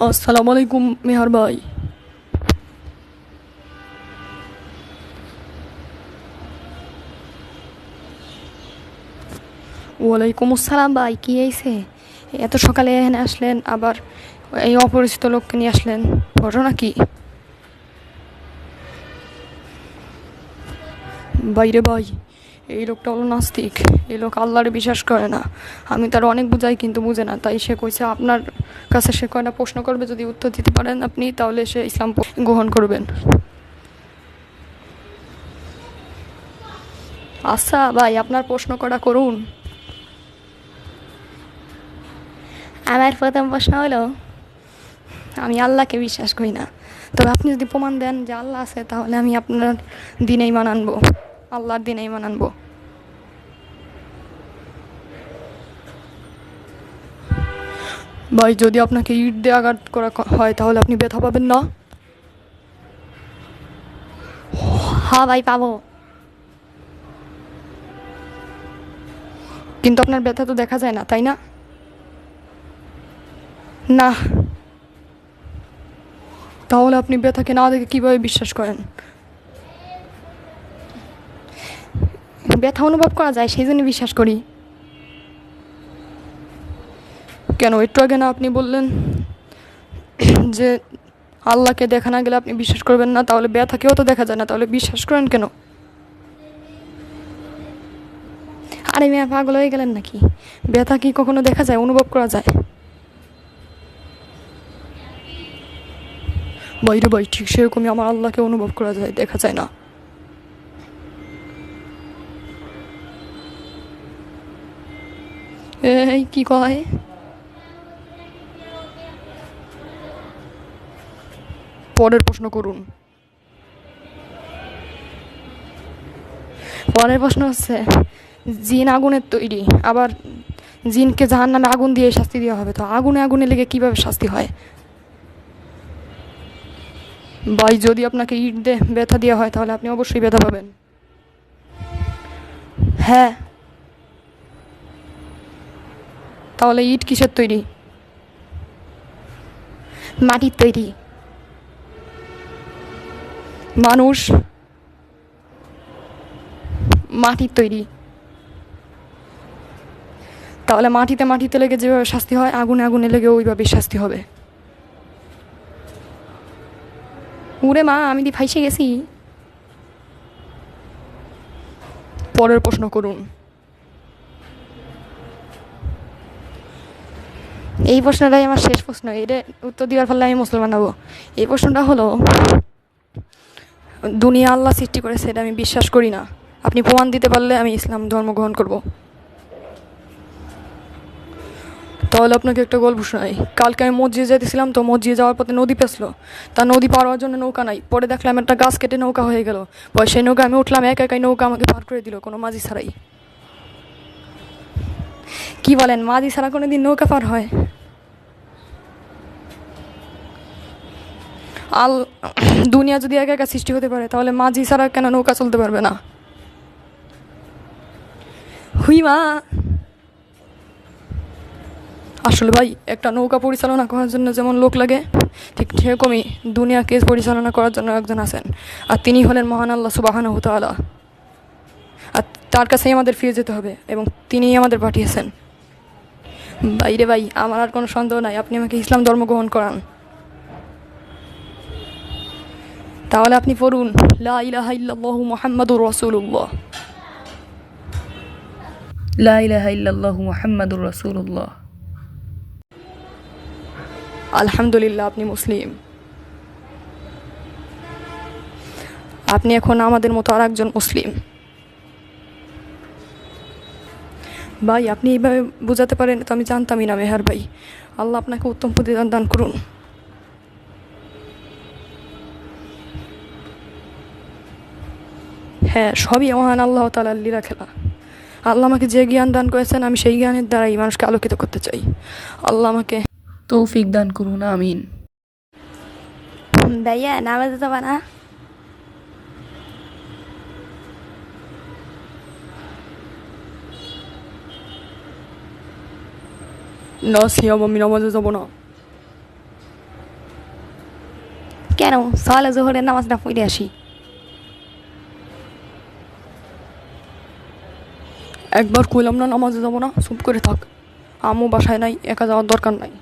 আসসালামু আলাইকুম মেহর ভাই। ওয়ালাইকুম আসসালাম ভাই, কি হয়েছে? এত সকালে এখানে আসলেন, আবার এই অপরিচিত লোককে নিয়ে আসলেন, ঘটনা কি? বাইরে ভাই এই লোকটা হলো নাস্তিক, এই লোক আল্লাহরে বিশ্বাস করে না। আমি তার অনেক বুঝাই কিন্তু বুঝে না, তাই সে কইছে আপনার কাছে সে কয়টা প্রশ্ন করবে, যদি উত্তর দিতে পারেন আপনি, তাহলে সে ইসলাম গ্রহণ করবেন। আচ্ছা ভাই, আপনার প্রশ্ন করা করুন। আমার প্রথম প্রশ্ন হলো, আমি আল্লাহকে বিশ্বাস করি না। তবে আপনি যদি প্রমাণ দেন যে আল্লাহ আছে, তাহলে আমি আপনার দিনেই মানানবো আল্লাহর দিনেই আনব। ভাই যদি আপনাকে ইট দিয়ে আঘাত করা হয় তাহলে আপনি ব্যথা পাবেন না। হ্যাঁ ভাই পাবো। কিন্তু আপনার ব্যথা তো দেখা যায় না তাই না? না। তাহলে আপনি ব্যথাকে না দেখে কীভাবে বিশ্বাস করেন? ব্যথা অনুভব করা যায়, সেই জন্য বিশ্বাস করি। কেন? একটু আগে না আপনি বললেন যে আল্লাহকে দেখা না গেলে আপনি বিশ্বাস করবেন না, তাহলে ব্যথাকেও তো দেখা যায় না, তাহলে বিশ্বাস করেন কেন? আরে মেয়ে, পাগল হয়ে গেলেন নাকি? ব্যথা কি কখনো দেখা যায়, অনুভব করা যায়? বাইরে বাই ঠিক সেরকমই আমার আল্লাহকে অনুভব করা যায়, দেখা যায় না। এই, কি কয়? পরের প্রশ্ন করুন। পরের প্রশ্ন হচ্ছে, জিন আগুনের তৈরি, আবার জিনকে জাহান নামে আগুন দিয়ে শাস্তি দেওয়া হবে। তো আগুনে আগুনে লেগে কীভাবে শাস্তি হয়? ভাই, যদি আপনাকে ইট দিয়ে ব্যথা দেওয়া হয়, তাহলে আপনি অবশ্যই ব্যথা পাবেন। হ্যাঁ। তাহলে ইট কিসের তৈরি? মাটির তৈরি। মানুষ মাটির তৈরি। তাহলে মাটিতে মাটিতে লেগে যেভাবে শাস্তি হয় আগুনে আগুনে লেগে ওইভাবেই শাস্তি হবে। উরে মা আমি দি ফাইসে গেছি? পরের প্রশ্ন করুন। এই প্রশ্নটাই আমার শেষ প্রশ্ন। এটা উত্তর দেওয়ার ফলে আমি মুসলমান হব। এই প্রশ্নটা হলো, দুনিয়া আল্লাহ সৃষ্টি করেছে এটা আমি বিশ্বাস করি না। আপনি প্রমাণ দিতে পারলে আমি ইসলাম ধর্ম গ্রহণ করব। তাহলে আপনাকে একটা গল্প শোনাই। কালকে আমি মসজিদে যেতেছিলাম তো মসজিদে যাওয়ার পথে নদী পেছলো। তা নদী পার হওয়ার জন্য নৌকা নাই। পরে দেখলাম একটা গাছ কেটে নৌকা হয়ে গেল। পরে সেই নৌকা আমি উঠলাম, একা একাই নৌকা আমাকে পার করে দিল, কোনো মাঝি ছাড়াই। কি বলেন, মাঝি ছাড়া কোনো দিন নৌকা পার হয়? আল দুনিয়া যদি একা একা সৃষ্টি হতে পারে, তাহলে মাঝি ছাড়া কেন নৌকা চলতে পারবে না? হুই মা! আসলে ভাই, একটা নৌকা পরিচালনা করার জন্য যেমন লোক লাগে, ঠিক সেরকমই দুনিয়াকে পরিচালনা করার জন্য একজন আছেন। আর তিনি হলেন মহান আল্লাহ সুবাহান তালা আর তার কাছেই আমাদের ফিরে যেতে হবে, এবং তিনিই আমাদের পাঠিয়েছেন। বাইরে ভাই, আমার আর কোনো সন্দেহ নাই, আপনি আমাকে ইসলাম ধর্ম গ্রহণ করান। তাহলে আপনি পড়ুন, লা ইলাহা আলহামদুলিল্লাহ, আপনি মুসলিম। আপনি এখন আমাদের মতো আর একজন মুসলিম। ভাই, আপনি এইভাবে বোঝাতে পারেন তো আমি জানতামই না, মেহার ভাই। আল্লাহ আপনাকে উত্তম প্রতিদান দান করুন। হ্যাঁ সবই মহান আল্লাহ তালার লীলা খেলা। আল্লাহ আমাকে যে জ্ঞান দান করেছেন আমি সেই জ্ঞানের দ্বারাই মানুষকে আলোকিত করতে চাই। আল্লাহ আমাকে তৌফিক দান করুন আমিন। ভাইয়া নামাজ যেতে না? না সিয়াম আমি নামাজে যাব না। কেন? সকালে জোহরের নামাজ নামাজটা পড়ে আসি। একবার কইলাম না, নামাজে যাব না, চুপ করে থাক। আমও বাসায় নাই, একা যাওয়ার দরকার নাই।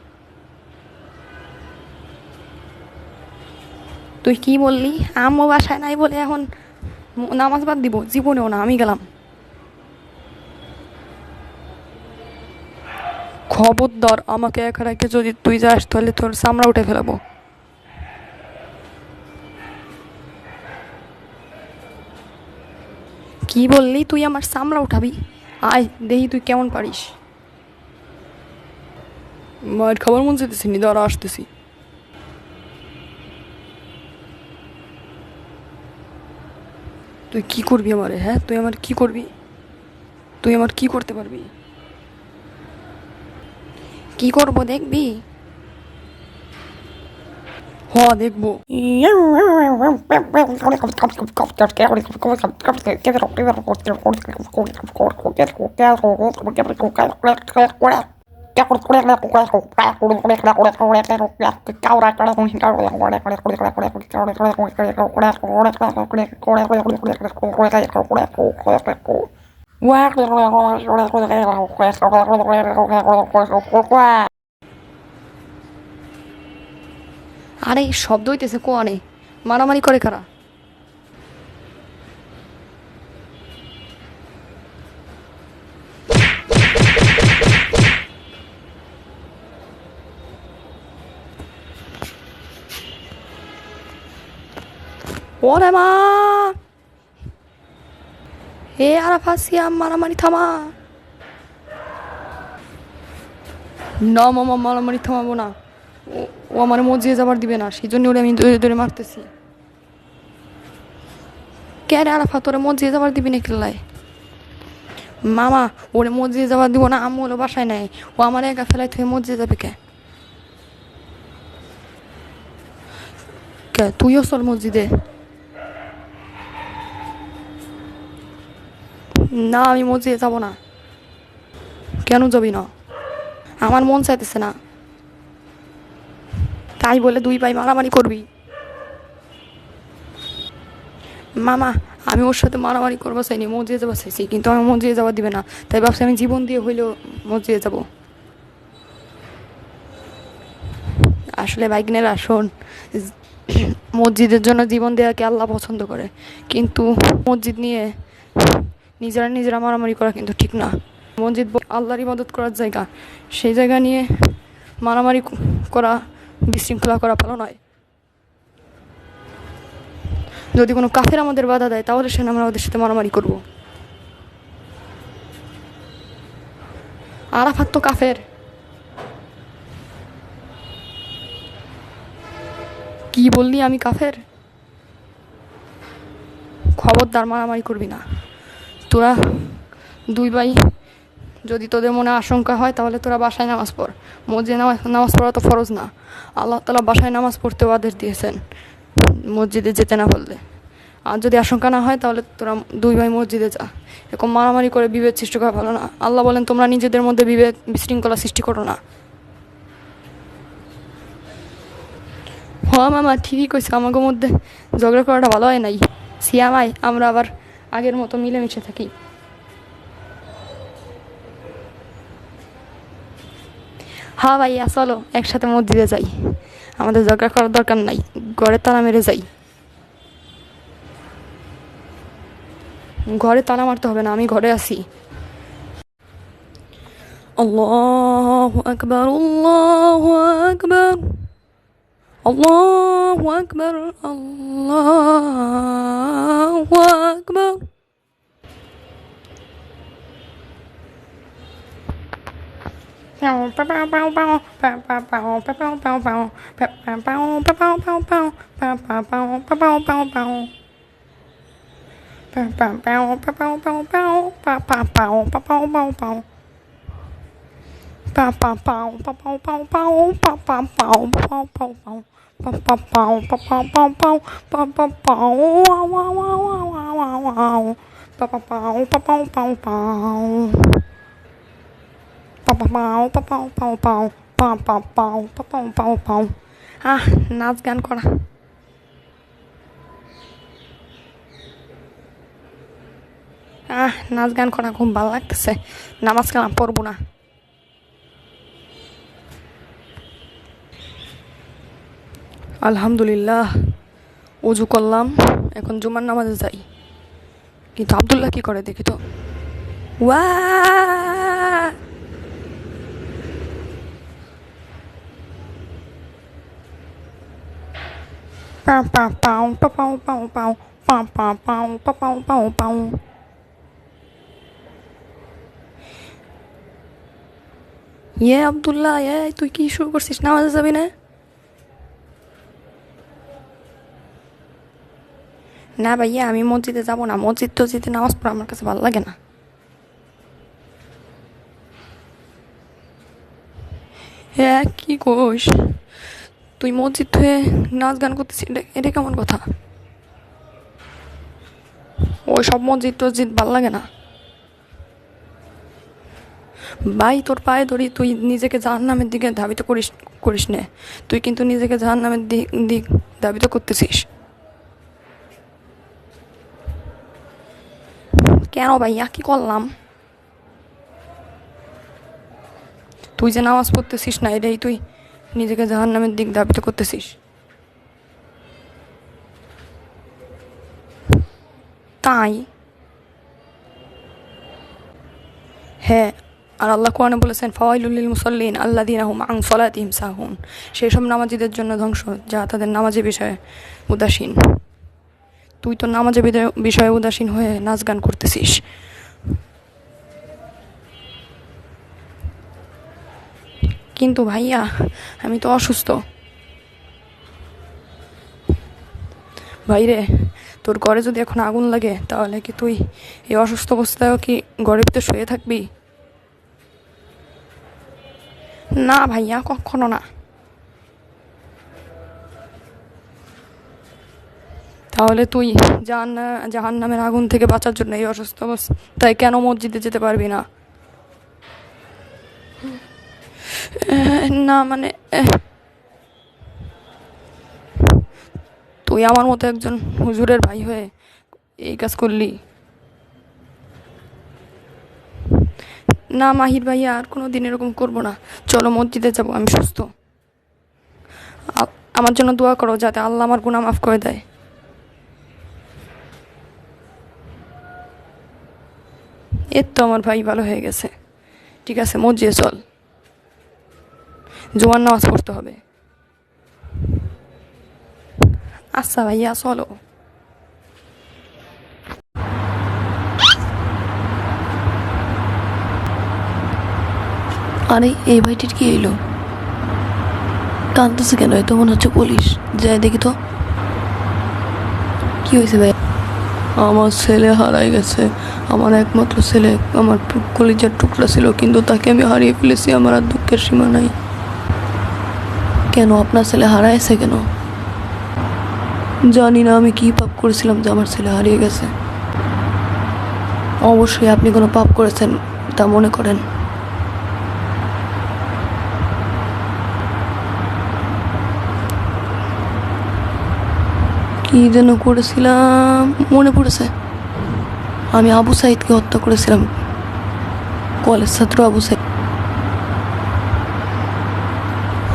তুই কি বললি? আম্মু বাসায় নাই বলে এখন নামাজ বাদ দিব, জীবনেও না, আমি গেলাম। খবরদার, আমাকে একা রেখে যদি তুই যাস, তাহলে তোর চামড়া উঠে ফেলাবো। কি বললি? তুই আমার চামড়া উঠাবি? আয়, দেখি তুই কেমন পারিস। মায়ের খাবার মন যেতেছি নি, দাঁড়া, আসতেছি। তুই কি করবি আমারে হ্যাঁ? তুই আমার কি করবি? তুই আমার কি করতে পারবি? কি করব, দেখবি? ฮอเด็กบุว้า আরে, শব্দ হইতেছে কোয়ানে? মারামারি করে কারা? ওরে মা! হে আরাফা সিয়াম, মারামারি থামা। না মামা মারামারি থামাবো না। ও- আমার মজিয়ে যাবার দিবে না সেই জন্য ওরে আমি ধরে ধরে মারতেছি। কে আরাফা তোরে মজিয়ে যাবার দিবি না কিল্লায় মামা, ওরে মজিয়ে যাবার দিব না, আম্মু হলো বাসায় নাই, ও আমার একা ফেলাই তুই মজিয়ে যাবে কে? কে, তুইও চল মসজিদে। না, আমি মসজিদে যাব না। কেন যাবি না? আমার মন চাইতেছে না। তাই বলে দুই ভাই মারামারি করবি। মামা, আমি ওর সাথে মারামারি করব চাইনি মজিয়ে যাব চাইছি, কিন্তু আমি মজিয়ে যাওয়া দিবে না। তাই ভাবছি আমি জীবন দিয়ে হইলেও মজিয়ে যাব। আসলে বাইকনেরা শোন, মসজিদের জন্য জীবন দেওয়াকে আল্লাহ পছন্দ করে, কিন্তু মসজিদ নিয়ে নিজেরা নিজেরা মারামারি করা কিন্তু ঠিক না। মসজিদ ব- আল্লাহর ইবাদত করার জায়গা, সেই জায়গা নিয়ে মারামারি করা বিশৃঙ্খলা করা ভালো নয়। যদি কোনো কাফের আমাদের বাধা দেয়, তাহলে সে আমরা ওদের সাথে মারামারি করব। আরাফাত তো কাফের। কি বললি আমি কাফের? খবরদার মারামারি করবি না। তোরা দুই ভাই, যদি তোদের মনে আশঙ্কা হয়, তাহলে তোরা বাসায় নামাজ পড়। মসজিদে নামাজ নামাজ পড়া তো ফরজ না। আল্লাহ তালা বাসায় নামাজ পড়তেও আদেশ দিয়েছেন মসজিদে যেতে না বললে আর যদি আশঙ্কা না হয়, তাহলে তোরা দুই ভাই মসজিদে যা। এরকম মারামারি করে বিভেদ সৃষ্টি করা ভালো না। আল্লাহ বলেন, তোমরা নিজেদের মধ্যে বিভেদ বিশৃঙ্খলা সৃষ্টি করো না। হ মামা, ঠিকই কইছে। আমাকে মধ্যে ঝগড়া করাটা ভালো হয় নাই। সিয়ামাই, আমরা আবার আগের মতো মিলেমিশে থাকি। হ্যাঁ ভাইয়া, চলো, একসাথে মসজিদে যাই। আমাদের ঝগড়া করার দরকার নাই, ঘরে তালা মেরে যাই। ঘরে তালা মারতে হবে না, আমি ঘরে আছি। আল্লাহু আকবার আল্লাহু আকবার আল্লাহু আকবার আল্লাহু আকবার। Bow, bow, bow, bow, bow. আহ নাচ গান করা আহ নাচ গান করা খুব ভালো লাগতেছে নামাজ কালাম পড়ব না আলহামদুলিল্লাহ উজু করলাম এখন জুমার নামাজে যাই কিন্তু আবদুল্লাহ কি করে দেখি তো ওয়া পাও পাও পাও পাও পাও পাও পাও পাও পাও পাও পাও পাও ইয়ে আবদুল্লাহ এ তুই কি শুরু করছিস নামাজে যাবি না না ভাইয়া আমি মসজিদে যাব না মসজিদ টসজিদে নামাজ পড়া আমার কাছে ভালো লাগে না হ্যাঁ কি কোষ তুই মসজিদ হয়ে নাচ গান করতেছিস, এটা এটা কেমন কথা? ওই সব মসজিদ টসজিদ ভালো লাগে না। ভাই, তোর পায়ে ধরি, তুই নিজেকে জাহান নামের দিকে ধাবিত করিস করিস নে। তুই কিন্তু নিজেকে জাহান নামের দিক দিক ধাবিত করতেছিস। কেন ভাইয়া, কি করলাম? তুই যে নামাজ পড়তেছিস না, এটাই তুই নিজেকে জাহান নামের দিক ধাবিত করতেছিস। তাই? হ্যাঁ আর আল্লাহ কোরআনে বলেছেন, ফাওয়াইলুল মুসল্লিন আল্লাহ দিন আহম আং সলাতিম সাহুন। সেই সব নামাজিদের জন্য ধ্বংস, যা তাদের নামাজের বিষয়ে উদাসীন। তুই তো নামাজের বিষয়ে উদাসীন হয়ে নাচ গান করতেছিস। কিন্তু ভাইয়া, আমি তো অসুস্থ। ভাইরে, তোর ঘরে যদি এখন আগুন লাগে, তাহলে কি তুই এই অসুস্থ অবস্থায়ও কি ঘরের ভিতরে শুয়ে থাকবি? না ভাইয়া, কখনো না। তাহলে তুই জাহান জাহান নামের আগুন থেকে বাঁচার জন্য এই অসুস্থ অবস্থায় কেন মসজিদে যেতে পারবি না? না মানে তুই আমার মতো একজন হুজুরের ভাই হয়ে এই কাজ করলি? না, মাহির ভাইয়া আর কোনো দিন এরকম করব না। চলো, মসজিদে যাব, আমি সুস্থ। আমার জন্য দোয়া করো, যাতে আল্লাহ আমার গুনাহ মাফ করে দেয়। এর তো আমার ভাই ভালো হয়ে গেছে। ঠিক আছে, মসজিদে চল। জোয়ার নামাজ পড়তে হবে। আচ্ছা ভাইয়া চলো। আরে এই ভাইটির কি এলো কাঁদতেছে কেন? এ তো মনে হচ্ছে পুলিশ। যাই দেখি তো। কি হয়েছে ভাই আমার ছেলে হারাই গেছে। আমার একমাত্র ছেলে আমার কলিজার টুকরা ছিল কিন্তু তাকে আমি হারিয়ে ফেলেছি। আমার আর দুঃখের সীমা নাই। কেন? আপনার ছেলে হারাইছে কেন? জানি না, আমি কি পাপ করেছিলাম যে আমার ছেলে হারিয়ে গেছে। অবশ্যই আপনি কোনো পাপ করেছেন তা মনে করেন। কি যেন করেছিলাম? মনে পড়েছে। আমি আবু সাইদকে হত্যা করেছিলাম। কলেজ ছাত্র আবু সাইদ।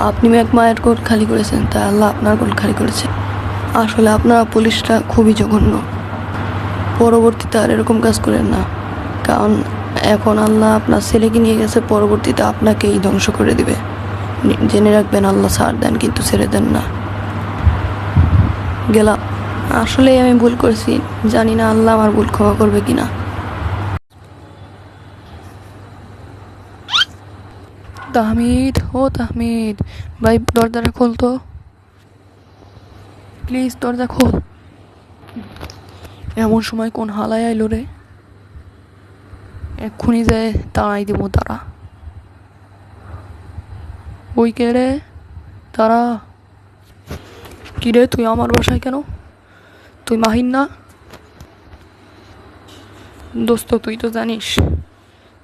আপনি এক মায়ের কোট খালি করেছেন, তাই আল্লাহ আপনার কোর্ট খালি করেছে। আসলে আপনারা পুলিশটা খুবই জঘন্য। পরবর্তীতে আর এরকম কাজ করেন না। কারণ এখন আল্লাহ আপনার ছেলেকে নিয়ে গেছে, পরবর্তীতে আপনাকেই ধ্বংস করে দিবে। জেনে রাখবেন, আল্লাহ ছাড় দেন, কিন্তু ছেড়ে দেন না। গেলাম। আসলে আমি ভুল করেছি। জানি না আল্লাহ আমার ভুল ক্ষমা করবে কিনা। তাহমিদ, ও তাহমিদ। ভাই, দরজাটা খোল তো। প্লিজ, দরজা খোল। এমন সময় কোন হালায় আইলো রে। এক্ষুনি যায় তাড়াই দিব তারা। ওই কে রে? তারা। কি রে, তুই আমার বাসায় কেন? তুই মাহিন না? দোস্ত, তুই তো জানিস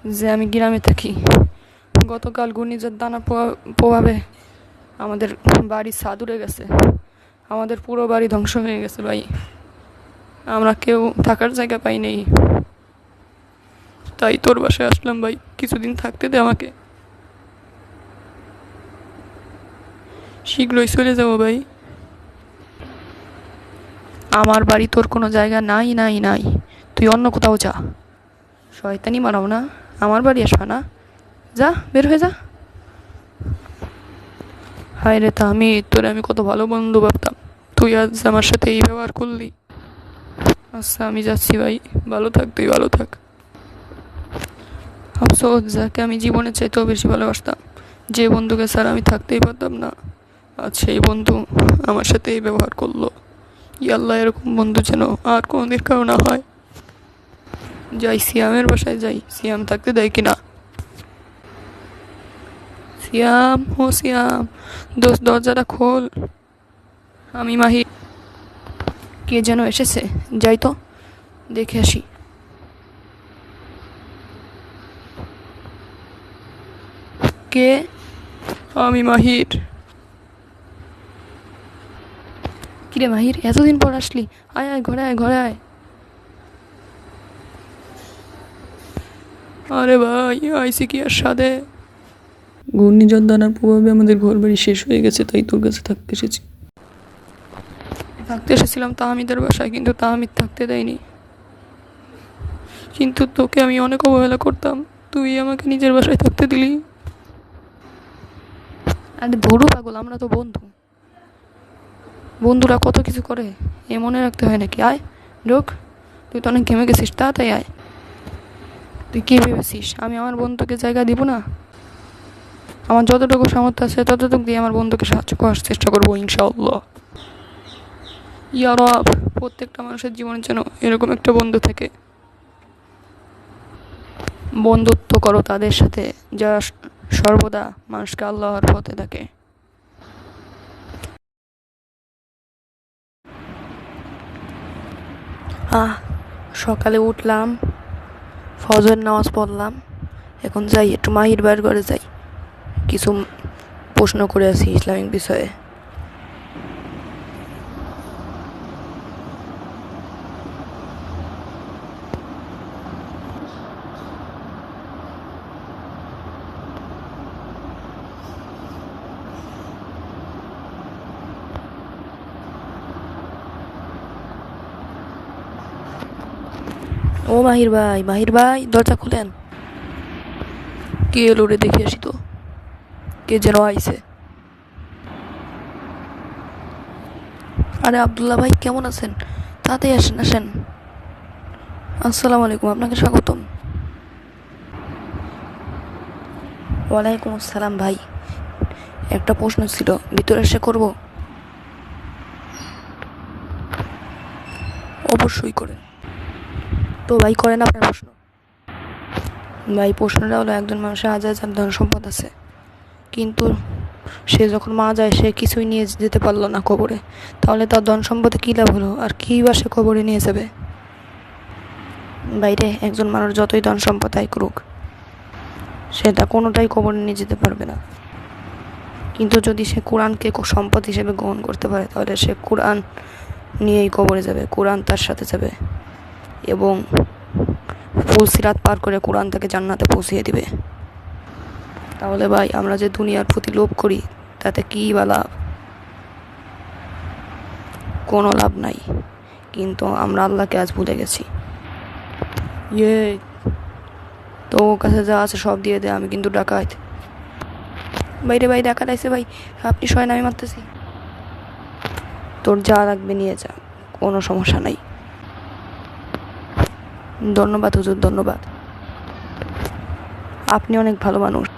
যে আমি গ্রামে থাকি। গতকাল ঘূর্ণিঝড় দানা প্রভাব- আমাদের বাড়ি সাদুরে গেছে। আমাদের পুরো বাড়ি ধ্বংস হয়ে গেছে ভাই। আমরা কেউ থাকার জায়গা পাই নেই। তাই তোর বাসায় আসলাম ভাই। কিছুদিন থাকতে দে আমাকে। শীঘ্রই চলে যাব ভাই। আমার বাড়ি তোর কোনো জায়গা নাই নাই নাই। তুই অন্য কোথাও যা। শয়তানি মারাও না। আমার বাড়ি আসবা না। যা, বের হয়ে যা। হায় রে তা, আমি, তোরে আমি কত ভালো বন্ধু ভাবতাম। তুই আজ আমার সাথে এই ব্যবহার করলি। আচ্ছা আমি যাচ্ছি ভাই। ভালো থাক তুই, ভালো থাক। আফসোস, যাকে আমি জীবনের চাইতেও বেশি ভালোবাসতাম। যে বন্ধুকে স্যার আমি থাকতেই পারতাম না। আজ সেই বন্ধু আমার সাথে এই ব্যবহার করল। ইয়াল্লাহ, এরকম বন্ধু যেন আর কোনোদিন কারও না হয়। যাই, সিয়ামের বাসায় যাই। সিয়াম থাকতে দেয় কিনা? সিয়াম, ও সিয়াম। দরজাটা খোল। আমি মাহি। কে যেন এসেছে? যাই তো, দেখে আসি। কে? আমি মাহির। কিরে মাহির, এতদিন পর আসলি? আয় আয়, ঘরে আয় ঘরে আয়। আরে ভাই, আইসি কি আর সাদে ঘূর্ণিঝড় দানার প্রভাবে আমাদের ঘর বাড়ি শেষ হয়ে গেছে তাই তোর কাছে থাকতে এসেছি। থাকতে এসেছিলাম তাহমিদের বাসায় কিন্তু তাহমিদ থাকতে দেয়নি কিন্তু তোকে আমি অনেক অবহেলা করতাম। তুই আমাকে নিজের বাসায় থাকতে দিলি। আরে ধরু পাগল আমরা তো বন্ধু। বন্ধুরা কত কিছু করে এ মনে রাখতে হয় নাকি? আয় ঢোক। তুই তো অনেক ঘেমে গেছিস তাড়াতাড়ি আয়। তুই কী ভেবেছিস আমি আমার বন্ধুকে জায়গা দিব না? আমার যতটুকু সামর্থ্য আছে, ততটুকু দিয়ে আমার বন্ধুকে সাহায্য করার চেষ্টা করব, ইনশাআল্লাহ। ইয়ারব প্রত্যেকটা মানুষের জীবনে যেন এরকম একটা বন্ধু থাকে। বন্ধুত্ব করো তাদের সাথে, যা সর্বদা মানুষকে আল্লাহর পথে থাকে। আহ, সকালে উঠলাম, ফজর নামাজ পড়লাম, এখন যাই, একটু মাহির বার করে যাই। কিছু প্রশ্ন করে আছি ইসলামিক বিষয়ে। ও মাহির ভাই মাহির ভাই, দরজা খুলেন। কে এলো দেখে আসি তো। কে যেন আইছে। আরে আবদুল্লাহ ভাই, কেমন আছেন? তাড়াতাড়ি আসেন আসেন। আসসালামু আলাইকুম, আপনাকে স্বাগতম। ওয়ালাইকুম আসসালাম ভাই। একটা প্রশ্ন ছিল, ভিতরে এসে করব? অবশ্যই করেন। তো ভাই, করেন আপনার প্রশ্ন। ভাই, প্রশ্নটা হলো, একজন মানুষের হাজার হাজার ধন সম্পদ আছে। কিন্তু সে যখন মা যায়, সে কিছুই নিয়ে যেতে পারল না কবরে। তাহলে তার ধন সম্পদে কী লাভ হলো? আর কী বা সে কবরে নিয়ে যাবে? বাইরে একজন মানুষ যতই ধন সম্পদ আয় করুক সেটা কোনোটাই কবরে নিয়ে যেতে পারবে না। কিন্তু যদি সে কোরআনকে সম্পদ হিসেবে গ্রহণ করতে পারে, তাহলে সে কোরআন নিয়েই কবরে যাবে, কোরআন তার সাথে যাবে এবং ফুলসিরাত পার করে কোরআন তাকে জান্নাতে পৌঁছিয়ে দিবে। তাহলে ভাই আমরা যে দুনিয়ার প্রতি লোভ করি তাতে কী বা লাভ? কোনো লাভ নাই। কিন্তু আমরা আল্লাহকে আজ ভুলে গেছি। ইয়ে তো ওর কাছে যা আছে সব দিয়ে দে আমি কিন্তু ডাকাত। বাইরে ভাই ডাকাত আইসে ভাই আপনি সয় আমি মারতেছি। তোর যা লাগবে নিয়ে যা কোনো সমস্যা নাই। ধন্যবাদ হুজুর ধন্যবাদ। আপনি অনেক ভালো মানুষ।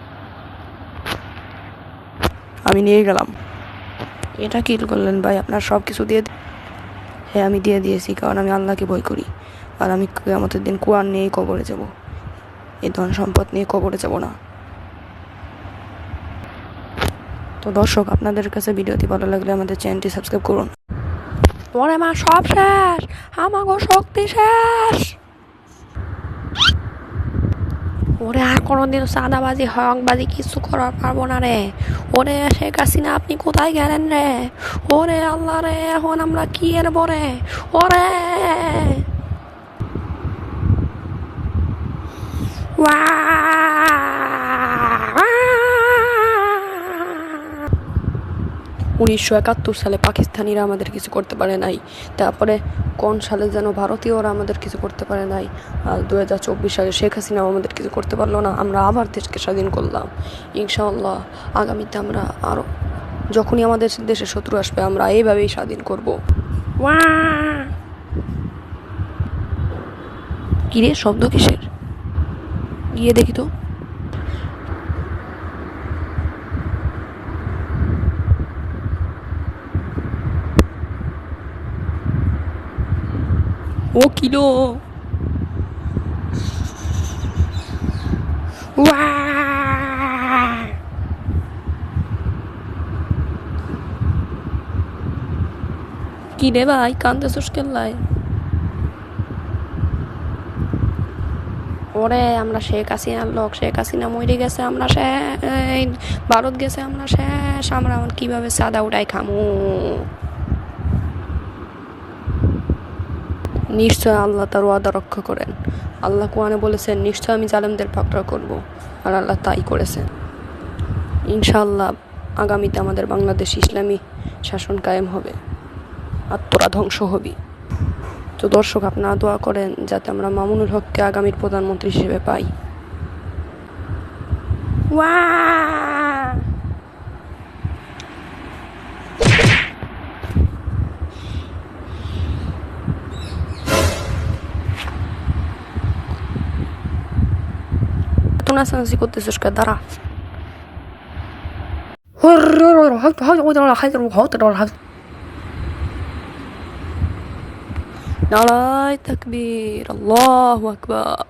আমি নিয়ে গেলাম। এটা কি করলেন ভাই, আপনার সব কিছু দিয়ে হ্যাঁ আমি দিয়ে দিয়েছি, কারণ আমি আল্লাহকে ভয় করি। আর আমি আমাদের দিন কোরআন নিয়েই কবরে যাব। এই ধন সম্পদ নিয়ে কবরে যাব না। তো দর্শক, আপনাদের কাছে ভিডিওটি ভালো লাগলে আমাদের চ্যানেলটি সাবস্ক্রাইব করুন। ওরে মা, সব শেষ। আমাগো শক্তি শেষ। ওরে আর কোনোদিন সাদাবাজি হকবাজি কিছু করার পারব না রে। ওরে শেখ হাসিনা, আপনি কোথায় গেলেন রে? ওরে আল্লাহ রে, এখন আমরা কি এর বরে ওরে! উনিশশো একাত্তর সালে পাকিস্তানিরা আমাদের কিছু করতে পারে নাই। তারপরে কোন সালে যেন ভারতীয়রা আমাদের কিছু করতে পারে নাই। আর দু হাজার চব্বিশ সালে শেখ হাসিনাও আমাদের কিছু করতে পারল না। আমরা আবার দেশকে স্বাধীন করলাম। ইনশাআল্লাহ আগামীতে আমরা আরও যখনই আমাদের দেশে শত্রু আসবে আমরা এইভাবেই স্বাধীন করব। কিরে শব্দ কিসের? গিয়ে দেখি তো। ও কিলো কি রে ভাই কান্দেছিস কেল্লায় ওরে আমরা শেখ হাসিনার লোক শেখ হাসিনা মরে গেছে আমরা ভারত গেছে আমরা শেষ আমরা কীভাবে সাদা উঠাই খামু নিশ্চয় আল্লাহ তার ওয়াদা রক্ষা করেন। আল্লাহ কোয়ানে বলেছেন, নিশ্চয় আমি জালেমদের পাকড়া করব। আর আল্লাহ তাই করেছেন। ইনশাআল্লাহ আগামীতে আমাদের বাংলাদেশ ইসলামী শাসন কায়েম হবে। আর তোরা ধ্বংস হবি। তো দর্শক আপনারা দোয়া করেন যাতে আমরা মামুনুল হককে আগামীর প্রধানমন্ত্রী হিসেবে পাই। তোর নাচানাচি করতেছিস কে দাঁড়া নারায় তাকবীর আল্লাহু আকবার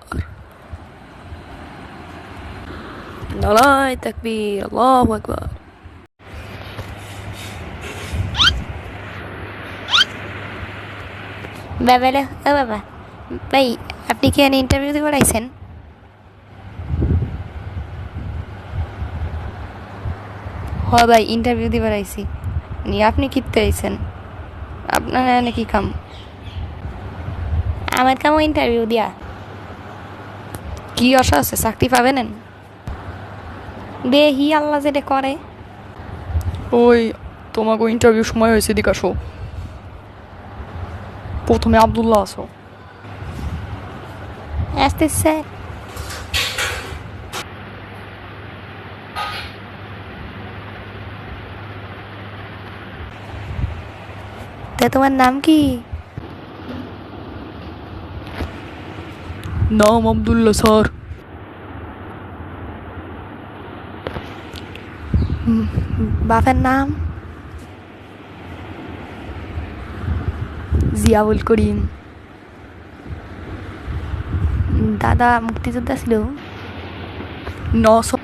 নারায় তাকবীর আল্লাহু আকবার বাবা রে ও বাবা ভাই আপনি কি এনে ইন্টারভিউ দিয়ে বেড়াইছেন হ ভাই ইন্টারভিউ দিয়ে বেড়াইছি নি আপনি কিনতে আইছেন? আপনার এনে কি কাম? আমার কামও ইন্টারভিউ দিয়া। কি আশা আছে? চাকরি পাবেন দেহি আল্লাহ যেটা করে। ওই তোমাকে ইন্টারভিউ সময় হয়েছে দিকে আসো। প্রথমে আবদুল্লাহ আসো। আসতে তা তোমার নাম কি? নাম আবদুল্লাহ স্যার। বাপের নাম? জিয়াউল করিম। দাদা মুক্তিযোদ্ধা ছিল? ন স্যার।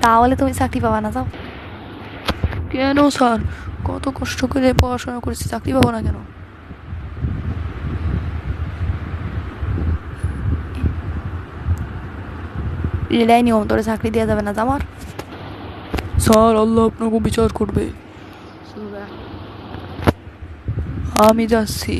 তাহলে তুমি চাকরি পাবা না যাও। কেন স্যার? কত কষ্ট করে পড়াশোনা করেছি চাকরি পাবো না কেন? এলাই নিয়ম তোরে চাকরি দেওয়া যাবে না আমার স্যার আল্লাহ আপনাকে বিচার করবে। আমি যাচ্ছি।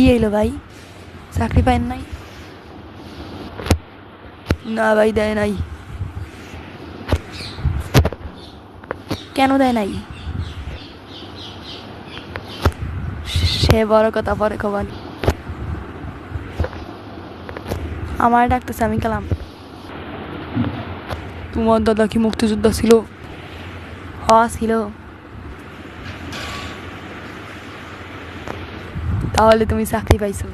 কি এলো ভাই? চাকরি পাইন নাই? না ভাই, দেয় নাই। কেন দেয় নাই? সে বড় কথা পরে খবর। আমার ডাকতেছে, আমি কালাম তোমার দাদা কি মুক্তিযোদ্ধা ছিল? হ, ছিল। তাহলে তুমি চাকরি পাইছো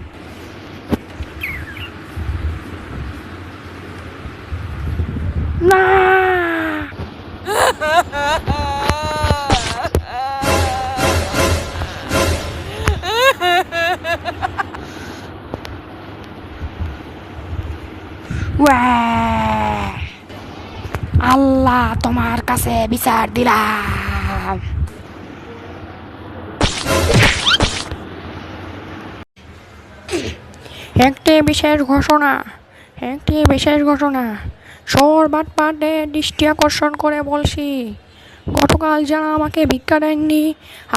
আল্লাহ তোমার কাছে বিচার দিলাম একটি বিশেষ ঘোষণা, একটি বিশেষ ঘটনা সর বাটপাটে দৃষ্টি আকর্ষণ করে বলছি, গতকাল যারা আমাকে ভিক্ষা দেননি,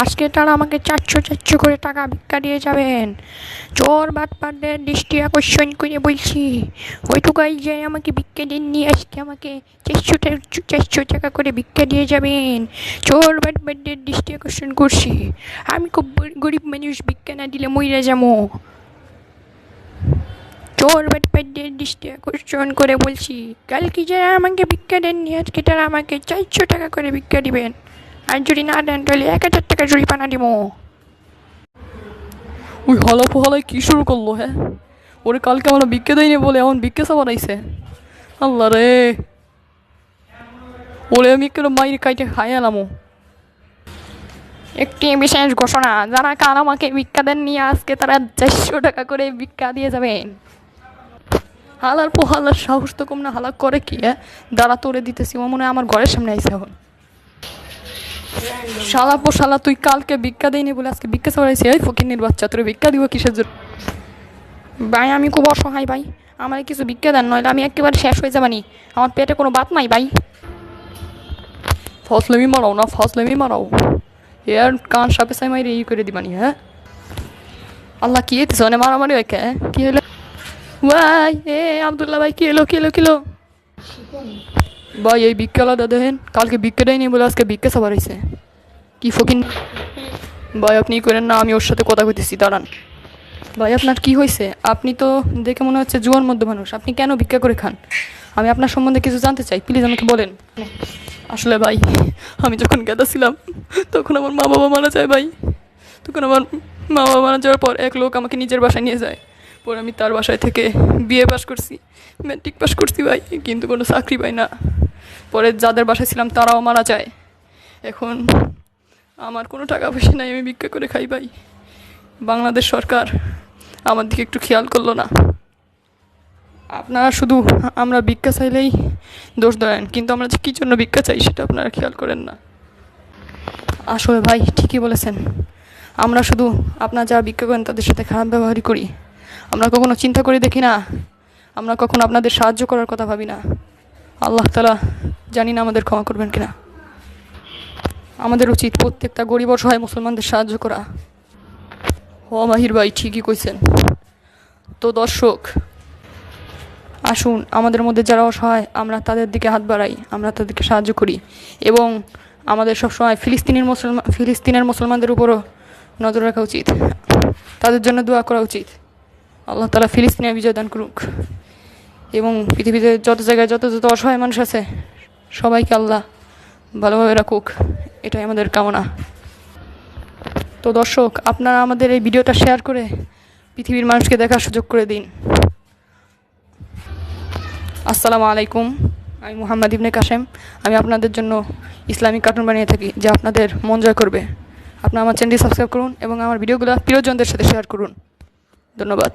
আজকে তারা আমাকে চারশো চারশো করে টাকা ভিক্ষা দিয়ে যাবেন। চোর বাটপাটে দৃষ্টি আকর্ষণ করে বলছি, ওইটুকাই যে আমাকে ভিক্ষা দেননি, আজকে আমাকে চারশো চারশো টাকা করে ভিক্ষা দিয়ে যাবেন। চোর বাটপাটে দৃষ্টি আকর্ষণ করছি। আমি খুব গরিব মানুষ, ভিক্ষা না দিলে মইরা যাব। চোর বাটপাটদের দৃষ্টি আকর্ষণ করে বলছি কালকে যারা আমাকে ভিক্ষা দেননি? আজকে তারা আমাকে চারশো টাকা করে ভিক্ষা দিবেন। আর যদি না দেন, তাহলে এক হাজার টাকা জরিমানা দিব। ওই হলা ফহলায় কী শুরু করল হ্যাঁ? ওরে কালকে আমরা ভিক্ষা দেয়নি বলে এমন ভিক্ষা সব বানাইছে আল্লাহ রে। ওরে আমি কেন মাইর কাইটে খাই এলামো একটি বিশেষ ঘোষণা, যারা কাল আমাকে ভিক্ষা দেননি, আজকে তারা চারশো টাকা করে ভিক্ষা দিয়ে যাবেন হালার পো হালার সাহস তো কম না হালা করে কি হ্যাঁ? দাঁড়া, তোরে দিতেছি, ও মনে আমার ঘরের সামনে আইসে এখন। শালা পো শালা তুই কালকে ভিক্ষা দেয়নি বলে আজকে ভিক্ষা চড়াইছি এই ফকিনের বাচ্চা, তোরে ভিক্ষা দিব কিসের জন্য? ভাই, আমি খুব অসহায়, ভাই। আমার কিছু ভিক্ষা দেন, নইলে আমি একেবারে শেষ হয়ে যাবানি। আমার পেটে কোনো বাত নাই, ভাই। ফসলেমি মারাও না ফসলেমি মারাও। এর কান সাপে সাই মাইরে ই করে দিবানি হ্যাঁ আল্লাহ কি এতেছে মানে মারামারি হয় কে কি হলো ভাই এ আবদুল্লাহ ভাই কি এলো কি এলো কি এলো ভাই এই ভিক্ষালাদা দেখেন কালকে ভিক্ষা দেয়নি বলে আজকে ভিক্ষা সবার হয়েছে কি ফকিন ভাই আপনি করেন না আমি ওর সাথে কথা কইতেছি দাঁড়ান ভাই আপনার কি হয়েছে আপনি তো দেখে মনে হচ্ছে জুয়ার মধ্যে মানুষ আপনি কেন ভিক্ষা করে খান আমি আপনার সম্বন্ধে কিছু জানতে চাই। প্লিজ আমাকে বলেন। আসলে ভাই, আমি যখন গেদা ছিলাম, তখন আমার মা বাবা মারা যায় ভাই। তখন আমার মা বাবা মারা যাওয়ার পর এক লোক আমাকে নিজের বাসায় নিয়ে যায়। পরে আমি তার বাসায় থেকে বিএ পাস করছি, ম্যাট্রিক পাস করছি ভাই, কিন্তু কোনো চাকরি পাই না। পরে যাদের বাসায় ছিলাম, তারাও মারা যায়। এখন আমার কোনো টাকা পয়সা নাই, আমি ভিক্ষা করে খাই ভাই। বাংলাদেশ সরকার আমার দিকে একটু খেয়াল করল না। আপনারা শুধু আমরা ভিক্ষা চাইলেই দোষ দেন কিন্তু আমরা যে কী জন্য ভিক্ষা চাই সেটা আপনারা খেয়াল করেন না। আসলে ভাই, ঠিকই বলেছেন। আমরা শুধু আপনার যারা ভিক্ষা করেন তাদের সাথে খারাপ ব্যবহারই করি। আমরা কখনো চিন্তা করে দেখি না। আমরা কখনো আপনাদের সাহায্য করার কথা ভাবি না। আল্লাহ তালা জানি না আমাদের ক্ষমা করবেন কিনা। আমাদের উচিত প্রত্যেকটা গরিব অসহায় মুসলমানদের সাহায্য করা। হ মাহির ভাই, ঠিকই কইছেন। তো দর্শক আসুন, আমাদের মধ্যে যারা অসহায়, আমরা তাদের দিকে হাত বাড়াই, আমরা তাদেরকে সাহায্য করি। এবং আমাদের সবসময় ফিলিস্তিনের মুসলমান ফিলিস্তিনের মুসলমানদের উপরও নজর রাখা উচিত। তাদের জন্য দোয়া করা উচিত। আল্লাহ তালা ফিলিস্তিনে বিজয় দান করুক। এবং পৃথিবীতে যত জায়গায় যত যত অসহায় মানুষ আছে, সবাইকে আল্লাহ ভালোভাবে রাখুক। এটাই আমাদের কামনা। তো দর্শক, আপনারা আমাদের এই ভিডিওটা শেয়ার করে পৃথিবীর মানুষকে দেখার সুযোগ করে দিন। আসসালামু আলাইকুম। আমি মোহাম্মদ ইবনে কাশেম আমি আপনাদের জন্য ইসলামিক কার্টুন বানিয়ে থাকি, যা আপনাদের মন জয় করবে। আপনারা আমার চ্যানেলটি সাবস্ক্রাইব করুন এবং আমার ভিডিওগুলো প্রিয়জনদের সাথে শেয়ার করুন। ধন্যবাদ।